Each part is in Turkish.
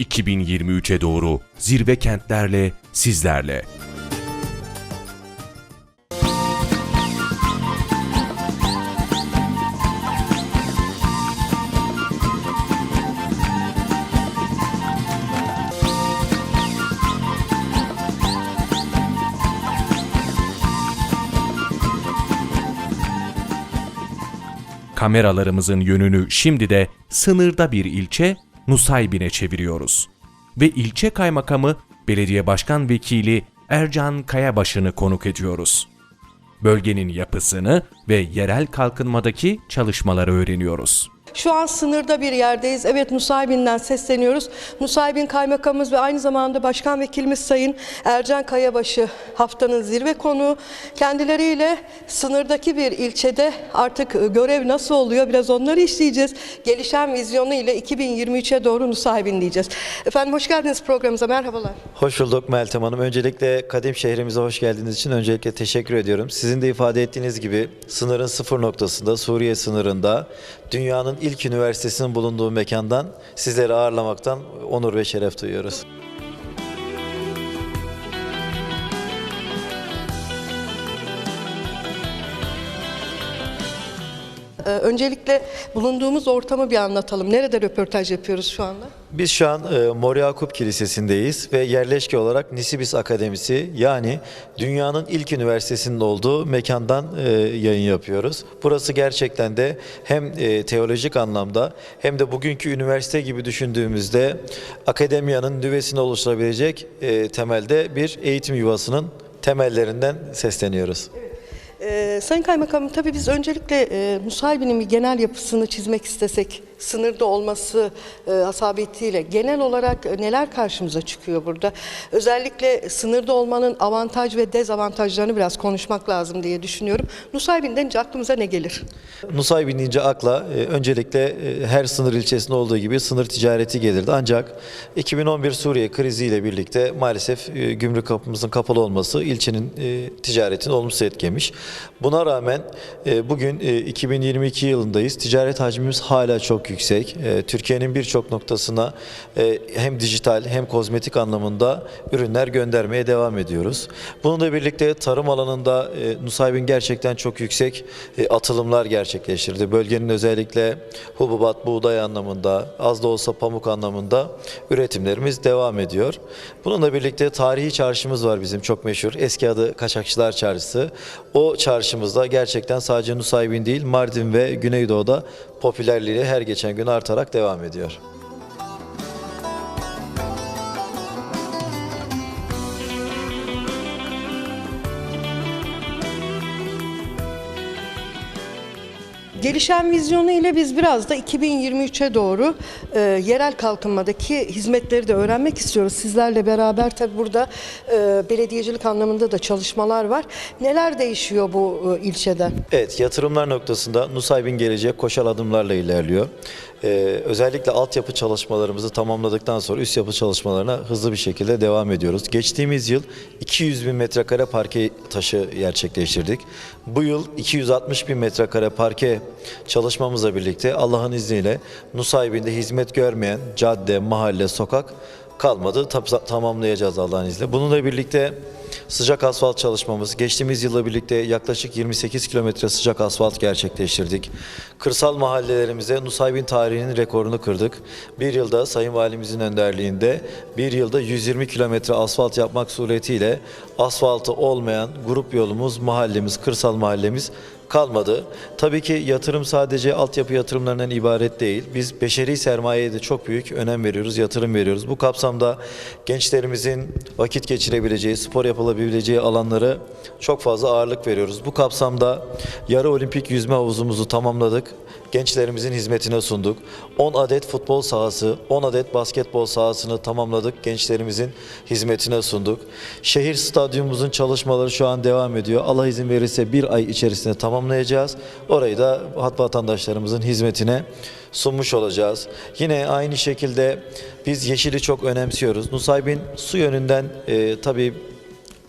2023'e doğru zirve kentlerle sizlerle. Kameralarımızın yönünü şimdi de sınırda bir ilçe Nusaybin'e çeviriyoruz. Ve ilçe kaymakamı belediye başkan vekili Ercan Kayabaşı'nı konuk ediyoruz. Bölgenin yapısını ve yerel kalkınmadaki çalışmaları öğreniyoruz. Şu an sınırda bir yerdeyiz. Evet Nusaybin'den sesleniyoruz. Nusaybin Kaymakamımız ve aynı zamanda Başkan Vekilimiz Sayın Ercan Kayabaşı haftanın zirve konuğu. Kendileriyle sınırdaki bir ilçede artık e, görev nasıl oluyor biraz onları işleyeceğiz. Gelişen vizyonu ile 2023'e doğru Nusaybin diyeceğiz. Efendim hoş geldiniz programımıza merhabalar. Hoş bulduk Meltem Hanım. Öncelikle kadim şehrimize hoş geldiğiniz için öncelikle teşekkür ediyorum. Sizin de ifade ettiğiniz gibi sınırın sıfır noktasında, Suriye sınırında dünyanın ilk üniversitesinin bulunduğu mekandan sizleri ağırlamaktan onur ve şeref duyuyoruz. Ee, öncelikle bulunduğumuz ortamı bir anlatalım. Nerede röportaj yapıyoruz şu anda? Biz şu an e, Mor Yakup Kilisesi'ndeyiz ve yerleşke olarak Nisibis Akademisi yani dünyanın ilk üniversitesinin olduğu mekandan e, yayın yapıyoruz. Burası gerçekten de hem e, teolojik anlamda hem de bugünkü üniversite gibi düşündüğümüzde akademiyanın nüvesini oluşturabilecek e, temelde bir eğitim yuvasının temellerinden sesleniyoruz. Ee, Sayın Kaymakamım tabii biz öncelikle e, Nusaybin'in bir genel yapısını çizmek istesek sınırda olması e, hasabiyetiyle genel olarak e, neler karşımıza çıkıyor burada? Özellikle sınırda olmanın avantaj ve dezavantajlarını biraz konuşmak lazım diye düşünüyorum. Nusaybin denince aklımıza ne gelir? Nusaybin deyince akla e, öncelikle e, her sınır ilçesinde olduğu gibi sınır ticareti gelirdi. Ancak 2011 Suriye kriziyle birlikte maalesef e, gümrük kapımızın kapalı olması ilçenin e, ticaretini olumsuz etkilemiş. Buna rağmen e, bugün e, 2022 yılındayız. Ticaret hacmimiz hala çok yüksek. E, Türkiye'nin birçok noktasına e, hem dijital hem kozmetik anlamında ürünler göndermeye devam ediyoruz. Bununla birlikte tarım alanında e, Nusaybin gerçekten çok yüksek e, atılımlar gerçekleştirdi. Bölgenin özellikle hububat, buğday anlamında, az da olsa pamuk anlamında üretimlerimiz devam ediyor. Bununla birlikte tarihi çarşımız var bizim çok meşhur. Eski adı Kaçakçılar Çarşısı. O çarşımızda gerçekten sadece Nusaybin değil Mardin ve Güneydoğu'da popülerliği her geçen gün artarak devam ediyor. Gelişen vizyonu ile biz biraz da 2023'e doğru e, yerel kalkınmadaki hizmetleri de öğrenmek istiyoruz. Sizlerle beraber tabi burada e, belediyecilik anlamında da çalışmalar var. Neler değişiyor bu e, ilçede? Evet, yatırımlar noktasında Nusaybin gelecek koşal adımlarla ilerliyor. Ee, özellikle altyapı çalışmalarımızı tamamladıktan sonra üst yapı çalışmalarına hızlı bir şekilde devam ediyoruz. Geçtiğimiz yıl 200 bin metrekare parke taşı gerçekleştirdik. Bu yıl 260 bin metrekare parke çalışmamızla birlikte Allah'ın izniyle Nusaybin'de hizmet görmeyen cadde, mahalle, sokak kalmadı. Tamamlayacağız Allah'ın izniyle. Bununla birlikte sıcak asfalt çalışmamız, geçtiğimiz yılla birlikte yaklaşık 28 kilometre sıcak asfalt gerçekleştirdik. Kırsal mahallelerimize Nusaybin tarihinin rekorunu kırdık. Bir yılda Sayın Valimizin önderliğinde bir yılda 120 kilometre asfalt yapmak suretiyle asfaltı olmayan grup yolumuz, mahallemiz, kırsal mahallemiz kalmadı. Tabii ki yatırım sadece altyapı yatırımlarından ibaret değil. Biz beşeri sermayeye de çok büyük önem veriyoruz, yatırım veriyoruz. Bu kapsamda gençlerimizin vakit geçirebileceği, spor yapılabileceği alanları çok fazla ağırlık veriyoruz. Bu kapsamda yarı olimpik yüzme havuzumuzu tamamladık. Gençlerimizin hizmetine sunduk. 10 adet futbol sahası, 10 adet basketbol sahasını tamamladık. Gençlerimizin hizmetine sunduk. Şehir stadyumumuzun çalışmaları şu an devam ediyor. Allah izin verirse bir ay içerisinde tamamlayacağız. Orayı da hat vatandaşlarımızın hizmetine sunmuş olacağız. Yine aynı şekilde biz yeşili çok önemsiyoruz. Nusaybin su yönünden e, tabii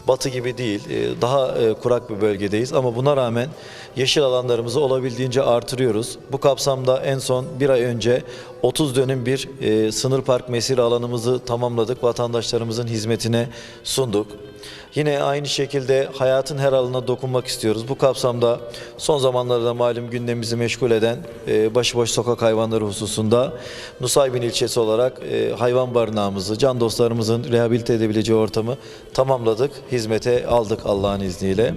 batı gibi değil. E, Daha e, kurak bir bölgedeyiz ama buna rağmen yeşil alanlarımızı olabildiğince artırıyoruz. Bu kapsamda en son bir ay önce 30 dönüm bir e, sınır park mesire alanımızı tamamladık. Vatandaşlarımızın hizmetine sunduk. Yine aynı şekilde hayatın her alanına dokunmak istiyoruz. Bu kapsamda son zamanlarda malum gündemimizi meşgul eden e, başıboş sokak hayvanları hususunda Nusaybin ilçesi olarak e, hayvan barınağımızı, can dostlarımızın rehabilite edebileceği ortamı tamamladık. Hizmete aldık Allah'ın izniyle.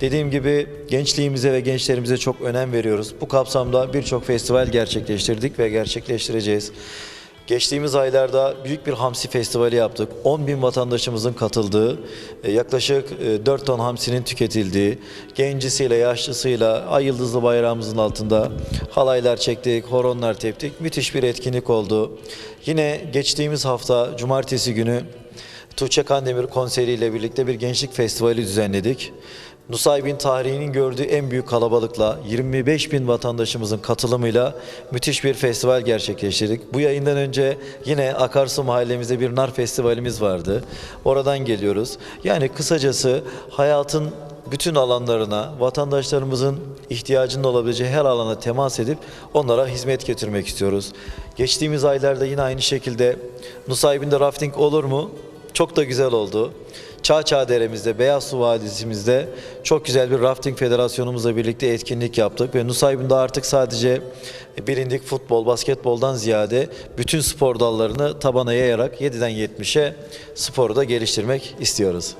Dediğim gibi gençliğimize ve gençlerimize çok önem veriyoruz. Bu kapsamda birçok festival gerçekleştirdik ve gerçekleştireceğiz. Geçtiğimiz aylarda büyük bir hamsi festivali yaptık. 10 bin vatandaşımızın katıldığı, e, yaklaşık e, 4 ton hamsinin tüketildiği, gencisiyle, yaşlısıyla ay yıldızlı bayrağımızın altında halaylar çektik, horonlar teptik. Müthiş bir etkinlik oldu. Yine geçtiğimiz hafta cumartesi günü Tuğçe Kandemir konseriyle birlikte bir gençlik festivali düzenledik. Nusaybin tarihinin gördüğü en büyük kalabalıkla 25 bin vatandaşımızın katılımıyla müthiş bir festival gerçekleştirdik. Bu yayından önce yine Akarsu mahallemizde bir nar festivalimiz vardı. Oradan geliyoruz. Yani kısacası hayatın bütün alanlarına, vatandaşlarımızın ihtiyacının olabileceği her alana temas edip onlara hizmet getirmek istiyoruz. Geçtiğimiz aylarda yine aynı şekilde Nusaybin'de rafting olur mu? Çok da güzel oldu. Çağçağ Deremizde, Beyaz Su Vadisimizde çok güzel bir rafting federasyonumuzla birlikte etkinlik yaptık ve Nusaybin'de artık sadece bilindik futbol, basketboldan ziyade bütün spor dallarını tabana yayarak 7'den 70'e sporu da geliştirmek istiyoruz.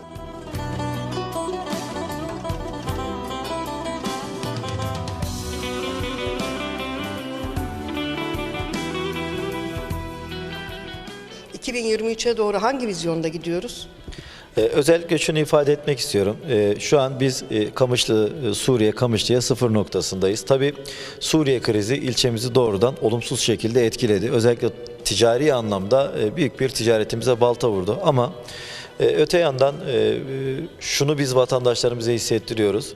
Ee, 2023'e doğru hangi vizyonda gidiyoruz? Ee, özellikle şunu ifade etmek istiyorum. Ee, şu an biz e, Kamışlı, e, Suriye Kamışlı'ya sıfır noktasındayız. Tabii Suriye krizi ilçemizi doğrudan olumsuz şekilde etkiledi. Özellikle ticari anlamda e, büyük bir ticaretimize balta vurdu. Ama e, öte yandan e, şunu biz vatandaşlarımıza hissettiriyoruz.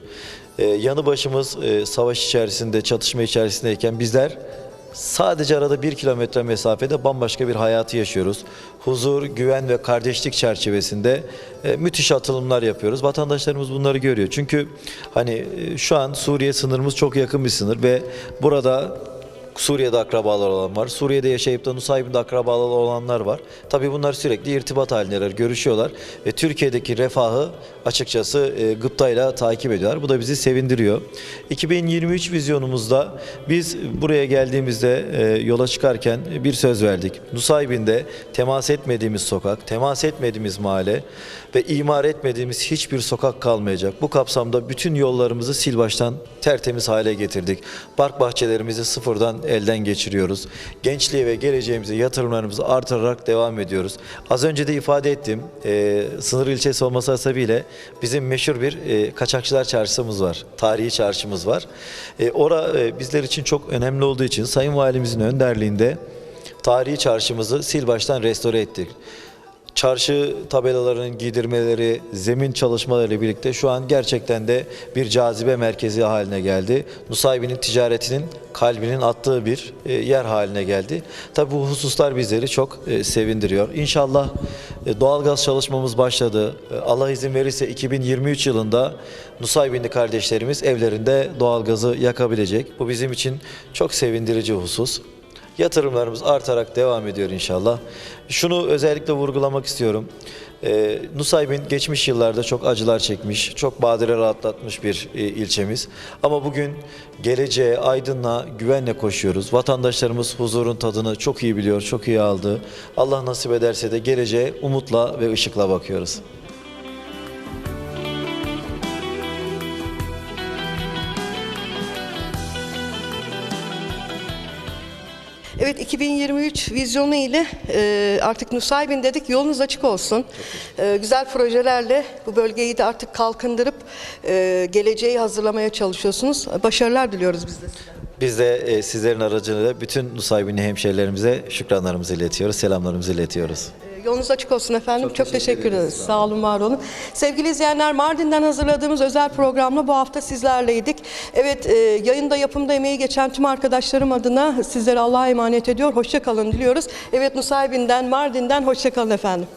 E, yanı başımız e, savaş içerisinde, çatışma içerisindeyken bizler Sadece arada bir kilometre mesafede bambaşka bir hayatı yaşıyoruz. Huzur, güven ve kardeşlik çerçevesinde e, müthiş atılımlar yapıyoruz. Vatandaşlarımız bunları görüyor. Çünkü hani e, şu an Suriye sınırımız çok yakın bir sınır ve burada Suriye'de akrabalar olan var. Suriye'de yaşayıp da Nusaybin'de akrabalar olanlar var. Tabii bunlar sürekli irtibat halindeler, görüşüyorlar. Ve Türkiye'deki refahı açıkçası e, gıptayla takip ediyorlar. Bu da bizi sevindiriyor. 2023 vizyonumuzda biz buraya geldiğimizde e, yola çıkarken bir söz verdik. Nusaybin'de temas etmediğimiz sokak, temas etmediğimiz mahalle ve imar etmediğimiz hiçbir sokak kalmayacak. Bu kapsamda bütün yollarımızı sil baştan tertemiz hale getirdik. Park bahçelerimizi sıfırdan elden geçiriyoruz. Gençliğe ve geleceğimize yatırımlarımızı artırarak devam ediyoruz. Az önce de ifade ettim. e, sınır ilçesi olması hasebiyle bizim meşhur bir e, kaçakçılar çarşımız var. Tarihi çarşımız var. E, ora e, bizler için çok önemli olduğu için Sayın Valimizin önderliğinde tarihi çarşımızı sil baştan restore ettik. Çarşı tabelalarının giydirmeleri, zemin çalışmalarıyla birlikte şu an gerçekten de bir cazibe merkezi haline geldi. Nusaybin'in ticaretinin kalbinin attığı bir e, yer haline geldi. Tabi bu hususlar bizleri çok e, sevindiriyor. İnşallah e, doğalgaz çalışmamız başladı. Allah izin verirse 2023 yılında Nusaybinli kardeşlerimiz evlerinde doğalgazı yakabilecek. Bu bizim için çok sevindirici husus. Yatırımlarımız artarak devam ediyor inşallah. Şunu özellikle vurgulamak istiyorum. Ee, Nusaybin geçmiş yıllarda çok acılar çekmiş, çok badireler atlatmış bir e, ilçemiz. Ama bugün geleceğe, aydınlığa, güvenle koşuyoruz. Vatandaşlarımız huzurun tadını çok iyi biliyor, çok iyi aldı. Allah nasip ederse de geleceğe umutla ve ışıkla bakıyoruz. Evet 2023 vizyonu ile e, artık Nusaybin dedik yolunuz açık olsun. E, güzel projelerle bu bölgeyi de artık kalkındırıp e, geleceği hazırlamaya çalışıyorsunuz. Başarılar diliyoruz biz de size. Biz de e, sizlerin aracılığıyla bütün Nusaybinli hemşehrilerimize şükranlarımızı iletiyoruz, selamlarımızı iletiyoruz. Yolunuz açık olsun efendim. Çok, teşekkür, ederiz. Sağ olun, var olun. Sevgili izleyenler Mardin'den hazırladığımız özel programla bu hafta sizlerleydik. Evet e, yayında yapımda emeği geçen tüm arkadaşlarım adına sizlere Allah'a emanet ediyor. Hoşça kalın diliyoruz. Evet Nusaybin'den, Mardin'den hoşça kalın efendim.